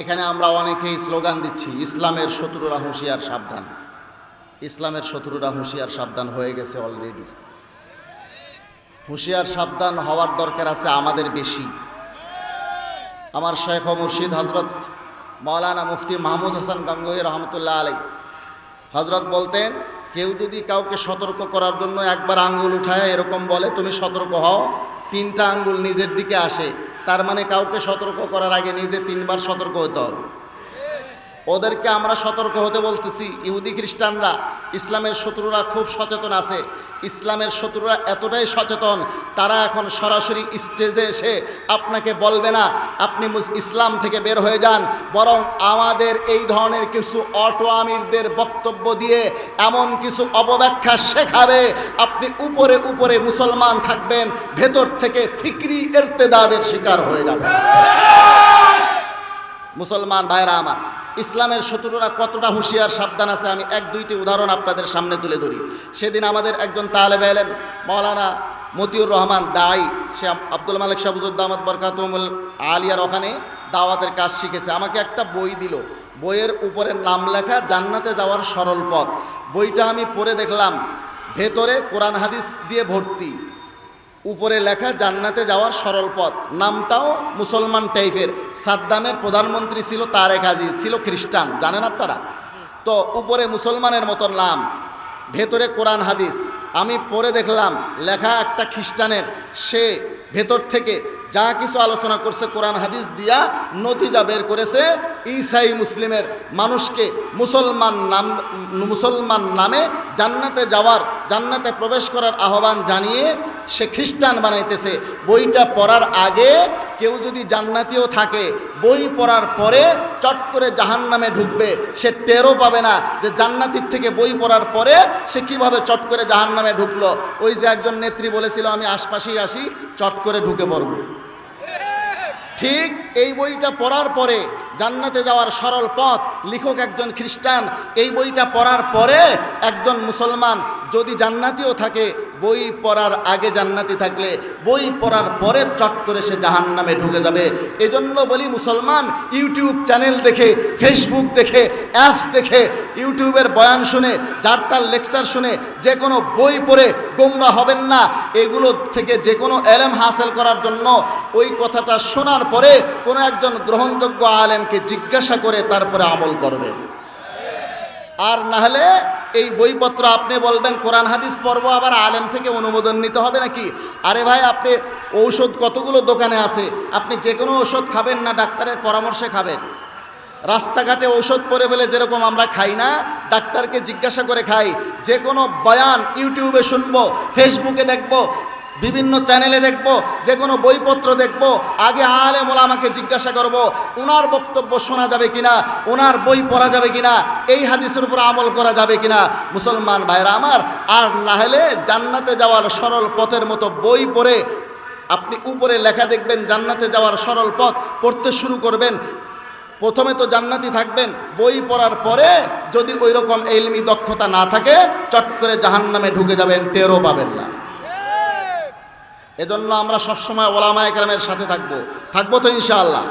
এখানে আমরা অনেকেই স্লোগান দিচ্ছি, ইসলামের শত্রুরা হুঁশিয়ার, সাবধান। ইসলামের শত্রুরা হুঁশিয়ার, সাবধান হয়ে গেছে অলরেডি হুঁশিয়ার, সাবধান হওয়ার দরকার আছে আমাদের বেশি। আমার শেখ মুর্শিদ হজরত মৌলানা মুফতি মাহমুদ হাসান গঙ্গোই রহমতুল্লাহ আলাই হজরত বলতেন, কেউ যদি কাউকে সতর্ক করার জন্য একবার আঙ্গুল উঠায়, এরকম বলে, তুমি সতর্ক হও। তিনটা আঙ্গুল নিজের দিকে আসে। তার মানে কাউকে সতর্ক করার আগে নিজে তিনবার সতর্ক হতে হবে। ওদেরকে আমরা সতর্ক হতে বলতেছি। ইহুদি খ্রিস্টানরা, ইসলামের শত্রুরা খুব সচেতন আছে। ইসলামের শত্রুরা এতটাই সচেতন, তারা এখন সরাসরি স্টেজে এসে আপনাকে বলবে না, আপনি ইসলাম থেকে বের হয়ে যান। বরং আমাদের এই ধরনের কিছু অটো আমিরদের বক্তব্য দিয়ে এমন কিছু অপব্যাখ্যা শেখাবে। আপনি উপরে উপরে মুসলমান থাকবেন, ভেতর থেকে ফিকরি এরতেদাদের শিকার হয়ে যাবেন। মুসলমান ভাইরা আমার ইসলামের শত্রুরা কতটা হুঁশিয়ার, সাবধান আছে, আমি এক দুইটি উদাহরণ আপনাদের সামনে তুলে ধরি। সেদিন আমাদের একজন তালেব এলেম মৌলানা মতিউর রহমান দাই, সে আব্দুল মালিক শাহবুজুদ্দামদ বরকাতুমুল আলিয়ার ওখানে দাওয়াতের কাজ শিখেছে। আমাকে একটা বই দিল। বইয়ের উপরে নাম লেখা, জান্নাতে যাওয়ার সরল পথ। বইটা আমি পড়ে দেখলাম, ভেতরে কোরআন হাদিস দিয়ে ভর্তি। উপরে লেখা জান্নাতে যাওয়ার সরল পথ। নামটাও মুসলমান টাইপের। সাদ্দামের প্রধানমন্ত্রী ছিল তারেক আজিজ, ছিল খ্রিস্টান, জানেন আপনারা? তো উপরে মুসলমানের মতো নাম, ভেতরে কোরআন হাদিস। আমি পড়ে দেখলাম, লেখা একটা খ্রিস্টানের, সে ভেতর থেকে যা কিছু আলোচনা করছে কোরআন হাদিস দিয়া নতিজা বের করেছে, ঈসাই মুসলিমের মানুষকে মুসলমান নাম, মুসলমান নামে জান্নাতে যাওয়ার, জান্নাতে প্রবেশ করার আহ্বান জানিয়ে সে খ্রিস্টান বানাইতেছে। বইটা পড়ার আগে কেউ যদি জান্নাতিও থাকে, বই পড়ার পরে চট করে জাহান নামে ঢুকবে, সে টেরও পাবে না যে জান্নাতির থেকে বই পড়ার পরে সে কীভাবে চট করে জাহান নামে ঢুকলো। ওই যে একজন নেত্রী বলেছিল, আমি আশপাশেই আসি, চট করে ঢুকে পড়ব। ঠিক এই বইটা পড়ার পরে জান্নাতে যাওয়ার সরল পথ, লেখক একজন খ্রিস্টান, এই বইটা পড়ার পরে একজন মুসলমান যদি জান্নাতিও থাকে বই পড়ার আগে জান্নাতি থাকলে, বই পড়ার পরে চট করে সে জাহান নামে ঢুকে যাবে। এজন্য বলি মুসলমান, ইউটিউব চ্যানেল দেখে, ফেসবুক দেখে, অ্যাপস দেখে, ইউটিউবের বয়ান শুনে, যার তার লেকচার শুনে যে কোনো বই পড়ে গোমরা হবেন না। এগুলো থেকে যে কোনো এলেম হাসিল করার জন্য ওই কথাটা শোনার পরে কোনো একজন গ্রহণযোগ্য আলেমকে জিজ্ঞাসা করে তারপরে আমল করবেন আর না হলে এই বইপত্র আপনি বলবেন, কোরআন হাদিস পর্ব আবার আলেম থেকে অনুমোদন নিতে হবে নাকি? আরে ভাই, আপনি ঔষধ কতগুলো দোকানে আছে? আপনি যে কোনো ওষুধ খাবেন না, ডাক্তারের পরামর্শে খাবেন। রাস্তাঘাটে ঔষধ পরে ফেলে যেরকম আমরা খাই না, ডাক্তারকে জিজ্ঞাসা করে খাই। যে কোনো বয়ান ইউটিউবে শুনব, ফেসবুকে দেখব বিভিন্ন চ্যানেলে দেখব যে কোনো বইপত্র দেখব, আগে আলে মোলামাকে জিজ্ঞাসা করব ওনার বক্তব্য শোনা যাবে কিনা ওনার বই পড়া যাবে কিনা, এই হাদিসের উপর আমল করা যাবে কিনা। মুসলমান ভাইরা আমার, আর না হলে জান্নাতে যাওয়ার সরল পথের মতো বই পড়ে আপনি উপরে লেখা দেখবেন, জান্নাতে যাওয়ার সরল পথ পড়তে শুরু করবেন। প্রথমে তো জান্নাতি থাকবেন, বই পড়ার পরে যদি ওই রকম এলমি দক্ষতা না থাকে, চট করে জাহান্নামে ঢুকে যাবেন, টেরও পাবেন না। এজন্য আমরা সবসময় ওলামা একরামের সাথে থাকব। থাকব তো ইনশাআল্লাহ।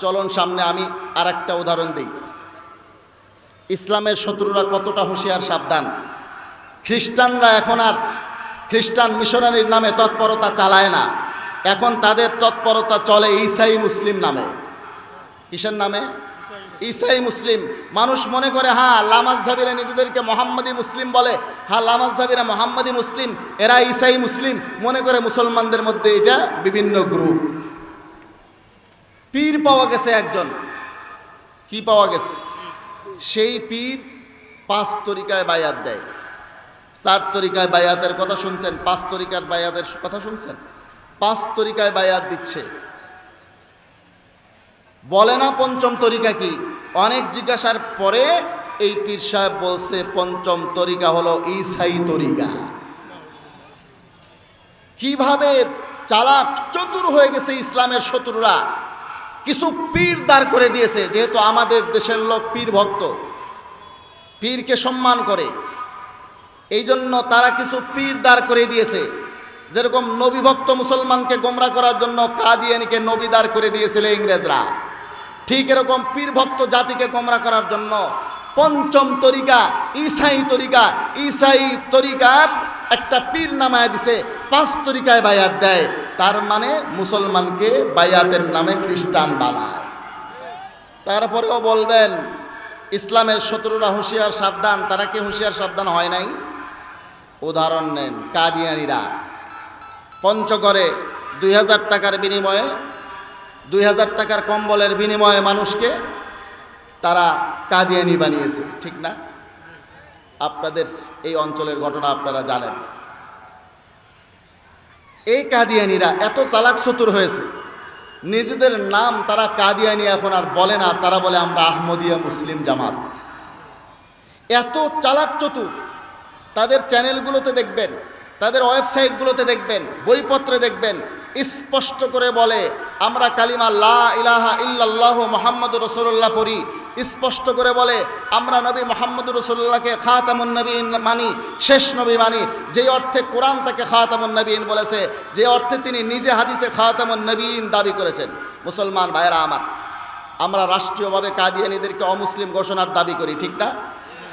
চলুন সামনে আমি আর একটা উদাহরণ দিই। ইসলামের শত্রুরা কতটা হুঁশিয়ার, সাবধান? খ্রিস্টানরা এখন আর খ্রিস্টান মিশনারির নামে তৎপরতা চালায় না। এখন তাদের তৎপরতা চলে ঈসাই মুসলিম নামে। কিসের নামে? ঈসাই মুসলিম। মানুষ মনে করে হ্যাঁ লামাজ জাবিরা নিজেদেরকে মোহাম্মদী মুসলিম বলে। হ্যাঁ লামাজ জাবিরা মোহাম্মদী মুসলিম, এরা ঈসাই মুসলিম। মনে করে মুসলমানদের মধ্যে এটা বিভিন্ন গ্রুপ। পীর পাওয়া গেছে একজন। কি পাওয়া গেছে? সেই পীর পাঁচ তরিকায় বায়াত দেয়। চার তরিকায় বায়াতের কথা শুনছেন, পাঁচ তরিকার বায়াতের কথা শুনছেন? পাঁচ তরিকায় বায়াত দিচ্ছে। বলে না পঞ্চম তরিকা কি? অনেক জিজ্ঞাসার পরে এই পীর সাহেব বলছে, পঞ্চম তরিকা হলো ইসাই তরিকা। কীভাবে চালাক চতুর হয়ে গেছে ইসলামের শত্রুরা? কিছু পীর দাঁড় করে দিয়েছে, যেহেতু আমাদের দেশের লোক পীর ভক্ত। পীরকে সম্মান করে। এই জন্য তারা কিছু পীর দাঁড় করে দিয়েছে। যেরকম নবীভক্ত মুসলমানকে গোমরা করার জন্য কাদিয়ানিকে নবী দাঁড় করে দিয়েছিল ইংরেজরা। ঠিক এরকম পীর ভক্ত জাতিকে গোমরা করার জন্য পঞ্চম তরিকা ইসাই তরিকা ইসাই তরিকার একটা পীর নামায় দিছে, পাঁচ তরিকায় বায়াত দেয়। তার মানে মুসলমানকে বায়াতের নামে খ্রিস্টান বানায়। তারপরেও বলবেন, ইসলামের শত্রুরা হুঁশিয়ার সাবধান, তারা কি হুঁশিয়ার সাবধান হয় নাই? উদাহরণ নেন, কাদিয়ানিরা। পঞ্চগড়ে দুই হাজার টাকার বিনিময়ে দুই হাজার টাকার কম্বলের বিনিময়ে মানুষকে তারা কাদিয়ানি বানিয়েছে, ঠিক না? আপনাদের এই অঞ্চলের ঘটনা আপনারা জানেন। এই কাদিয়ানিরা এত চালাক চতুর হয়েছে, নিজেদের নাম তারা কাদিয়ানি এখন আর বলে না, তারা বলে আমরা আহমদিয়া মুসলিম জামাত। এত চালাক চতুর, তাদের চ্যানেলগুলোতে দেখবেন, তাদের ওয়েবসাইটগুলোতে দেখবেন, বইপত্রে দেখবেন, স্পষ্ট করে বলে আমরা কালিমা লা ইলাহা ইল্লাল্লাহ মোহাম্মদ রসুল্লাহ পড়ি, স্পষ্ট করে বলে, আমরা নবী মোহাম্মদ রসুল্লাহকে খাতামুন নবীন মানি, শেষ নবী মানি। যে অর্থে কোরআন তাকে খাতামুন নবীন বলেছে, যে অর্থে তিনি নিজে হাদিসে খাতামুন নবীন দাবি করেছেন। মুসলমান ভাইরা আমার, আমরা রাষ্ট্রীয়ভাবে কাদিয়ানিদেরকে অমুসলিম ঘোষণার দাবি করি, ঠিক না?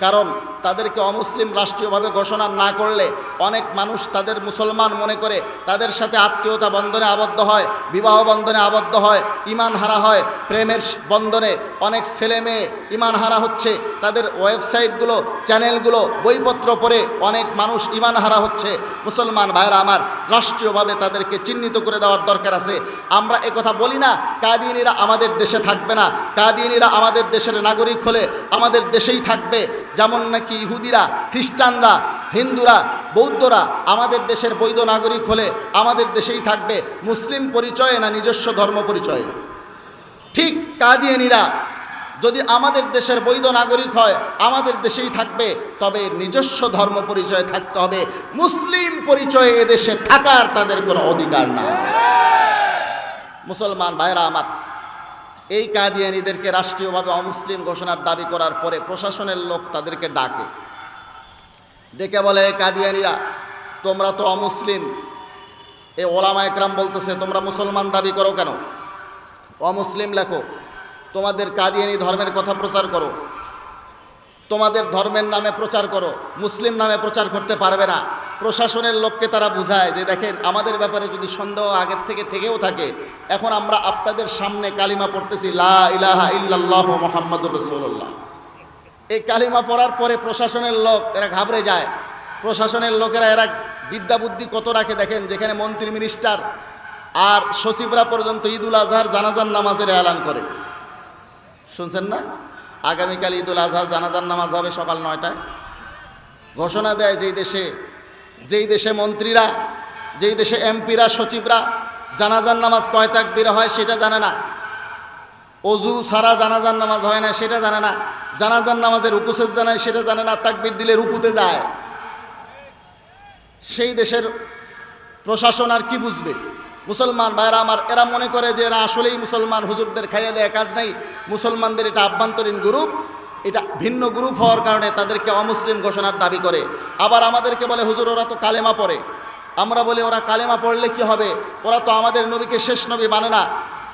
কারণ তাদেরকে অমুসলিম রাষ্ট্রীয়ভাবে ঘোষণা না করলে অনেক মানুষ তাদের মুসলমান মনে করে তাদের সাথে আত্মীয়তা বন্ধনে আবদ্ধ হয়, বিবাহ বন্ধনে আবদ্ধ হয়, ইমান হারা হয়, প্রেমের বন্ধনে অনেক ছেলে মেয়ে ইমান হারা হচ্ছে, তাদের ওয়েবসাইটগুলো, চ্যানেলগুলো, বইপত্র পড়ে অনেক মানুষ ইমান হারা হচ্ছে। মুসলমান ভাইরা আমার, রাষ্ট্রীয়ভাবে তাদেরকে চিহ্নিত করে দেওয়ার দরকার আছে। আমরা কথা বলি না, কাদিনীরা আমাদের দেশে থাকবে না। কাদিনীরা আমাদের দেশের নাগরিক হলে আমাদের দেশেই থাকবে। যেমন নাকি ইহুদিরা, খ্রিস্টানরা হিন্দুরা, বৌদ্ধরা আমাদের দেশের বৈধ নাগরিক হলে আমাদের দেশেই থাকবে মুসলিম পরিচয়ে না নিজস্ব ধর্ম পরিচয়ে। ঠিক কাদিয়ানিরা, যদি আমাদের দেশের বৈধ নাগরিক হয়, আমাদের দেশেই থাকবে, তবে নিজস্ব ধর্ম পরিচয়ে থাকতে হবে। মুসলিম পরিচয়ে এদেশে থাকার তাদের কোনো অধিকার না। মুসলমান ভাইরা আমার, এই কাদিয়ানিদেরকে রাষ্ট্রীয়ভাবে অমুসলিম ঘোষণার দাবি করার পরে প্রশাসনের লোক তাদেরকে ডাকে। ডেকে বলে "এই কাদিয়ানিরা, তোমরা তো অমুসলিম। এ ওলামা একরাম বলতেছে, তোমরা মুসলমান দাবি করো কেন? অমুসলিম লেখো, তোমাদের কাদিয়ানি ধর্মের কথা প্রচার করো। তোমাদের ধর্মের নামে প্রচার করো, মুসলিম নামে প্রচার করতে পারবে না। প্রশাসনের লোককে তারা বুঝায় যে, দেখেন, আমাদের ব্যাপারে যদি সন্দেহ আগের থেকে থেকেও থাকে, এখন আমরা আপনাদের সামনে কালিমা পড়তেছি, লা ইলাহা ইল্লাল্লাহ মোহাম্মদুর রসুল্লাহ এই কালিমা পড়ার পরে প্রশাসনের লোক এরা ঘাবড়ে যায়। প্রশাসনের লোকেরা এরা বিদ্যা বুদ্ধি কত রাখে দেখেন, যেখানে মন্ত্রী মিনিস্টার আর সচিবরা পর্যন্ত ঈদুল আজহার জানাজার নামাজের এলান করে। শুনছেন না? আগামীকাল ঈদুল আজহার জানাজার নামাজ হবে সকাল নয়টায়। ঘোষণা দেয় যেই দেশে যেই দেশে মন্ত্রীরা, যেই দেশে এমপিরা, সচিবরা জানাজার নামাজ কয় তাকবির হয় সেটা জানে না। অজু ছাড়া জানাজার নামাজ হয় না, সেটা জানে না। জানাজার নামাজের উপসেস জানায় সেটা জানে না। তাকবির দিলে রুকুতে যায়। সেই দেশের প্রশাসন আর কি বুঝবে? মুসলমান ভাইরা আমার, এরা মনে করে যে এরা আসলেই মুসলমান, হুজুরদের খাইয়ে দেয় কাজ নাই। মুসলমানদের এটা আভ্যন্তরীণ গ্রুপ, এটা ভিন্ন গ্রুপ হওয়ার কারণে তাদেরকে অমুসলিম ঘোষণার দাবি করে। আবার আমাদেরকে বলে, হুজুর, ওরা তো কালেমা পড়ে। আমরা বলি, ওরা কালেমা পড়লে কি হবে? ওরা তো আমাদের নবীকে শেষ নবী মানে না।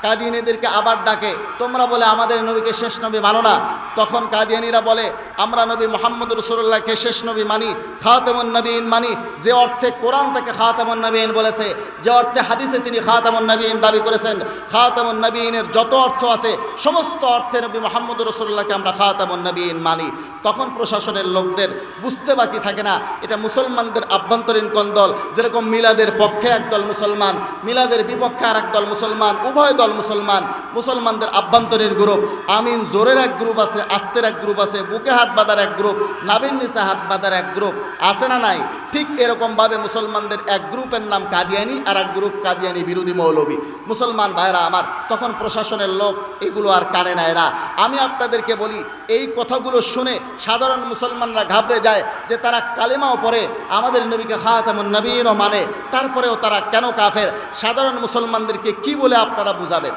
কাদিয়ানিদেরকে আবার ডাকে। তোমরা বলে আমাদের নবীকে শেষ নবী মানো না। তখন কাদিয়ানিরা বলে, আমরা নবী মোহাম্মদ রসুল্লাহকে শেষ নবী মানি, খাতামুন নবীন মানি। যে অর্থে কোরআন তাকে খাতামুন নবীন বলেছে, যে অর্থে হাদিসে তিনি খাতামুন নবীন দাবি করেছেন, খাতামুন নবীনের যত অর্থ আছে, সমস্ত অর্থে নবী মোহাম্মদ রসুল্লাহকে আমরা খাতামুন নবীন মানি। তখন প্রশাসনের লোকদের বুঝতে বাকি থাকে না, এটা মুসলমানদের আভ্যন্তরীণ কন্দল। যেরকম মিলাদের পক্ষে একদল মুসলমান, মিলাদের বিপক্ষে আর একদল মুসলমান, উভয় দল মুসলমান, মুসলমানদের আভ্যন্তরীণ গ্রুপ। আমিন জোরের এক গ্রুপ আছে আস্তের এক গ্রুপ আছে, বুকে হাত বাঁধার এক গ্রুপ নাবিন নিচে হাত বাঁধার এক গ্রুপ আছে না নাই? ঠিক এরকমভাবে মুসলমানদের এক গ্রুপের নাম কাদিয়ানি আর এক গ্রুপ কাদিয়ানি বিরোধী মৌলবী। মুসলমান ভাইরা আমার, তখন প্রশাসনের লোক এগুলো আর কানে নেয় না। আমি আপনাদেরকে বলি, এই কথাগুলো শুনে সাধারণ মুসলমানরা ঘাবড়ে যায় যে তারা কালেমাও পড়ে, আমাদের নবীকে খাতামুন নবীনও মানে তারপরেও তারা কেন কাফের? সাধারণ মুসলমানদেরকে কি বলে আপনারা বুঝাবেন?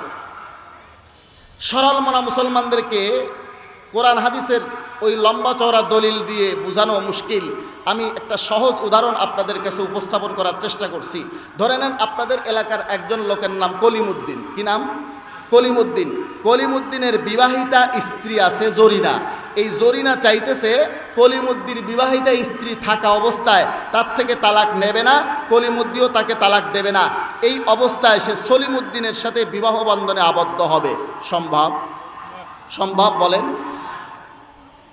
সরল মনা মুসলমানদেরকে কোরআন হাদিসের ওই লম্বা চওড়া দলিল দিয়ে বোঝানো মুশকিল। আমি একটা সহজ উদাহরণ আপনাদের কাছে উপস্থাপন করার চেষ্টা করছি। ধরে নেন আপনাদের এলাকার একজন লোকের নাম কলিমুদ্দিন। কি নাম? কলিমুদ্দিন। কলিমুদ্দিনের বিবাহিতা স্ত্রী আছে জরিনা। এই জরিনা চাইতেছে কলিমুদ্দির বিবাহিতা স্ত্রী থাকা অবস্থায় তার থেকে তালাক নেবে না, কলিমুদ্দিও তাকে তালাক দেবে না। এই অবস্থায় সে সলিমুদ্দিনের সাথে বিবাহ বন্ধনে আবদ্ধ হবে। সম্ভব? সম্ভব বলেন?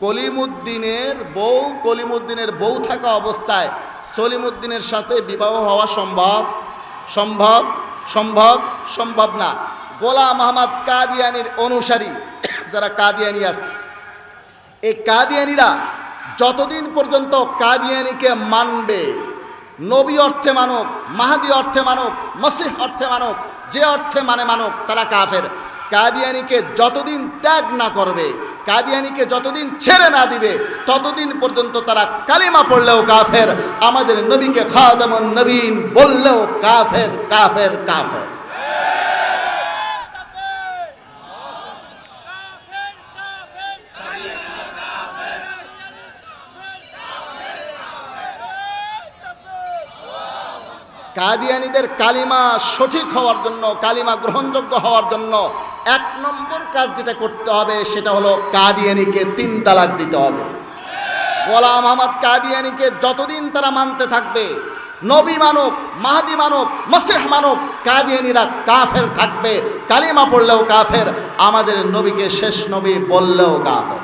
কলিমুদ্দিনের বউ কলিমুদ্দিনের বউ থাকা অবস্থায় সলিমুদ্দিনের সাথে বিবাহ হওয়া সম্ভব? সম্ভব? সম্ভব? সম্ভব না। গোলাম আহমদ কাদিয়ানির অনুসারী যারা কাদিয়ানি আছে। এই কাদিয়ানিরা যতদিন পর্যন্ত কাদিয়ানিকে মানবে, নবী অর্থে মানব মাহাদি অর্থে মানব মসিহ অর্থে মানব যে অর্থে মানে মানব তারা কাফের। কাদিয়ানিকে যতদিন ত্যাগ না করবে কাদিয়ানিকে যতদিন ছেড়ে না দিবে, ততদিন পর্যন্ত তারা কালিমা পড়লেও কাফের, আমাদের নবীকে খাদামুন নবীন বললেও কাফের কাফের কাফের। কাদিয়ানিদের কালিমা সঠিক হওয়ার জন্য, কালিমা গ্রহণযোগ্য হওয়ার জন্য এক নম্বর কাজ যেটা করতে হবে সেটা হলো কাদিয়ানিকে তিন তালাক দিতে হবে। গোলাম আহমদ কাদিয়ানিকে যতদিন তারা মানতে থাকবে, নবী মানব মাহাদি মানব মাসেহ মানব কাদিয়ানিরা কাফের থাকবে। কালিমা পড়লেও কাফের, আমাদের নবীকে শেষ নবী বললেও কাফের।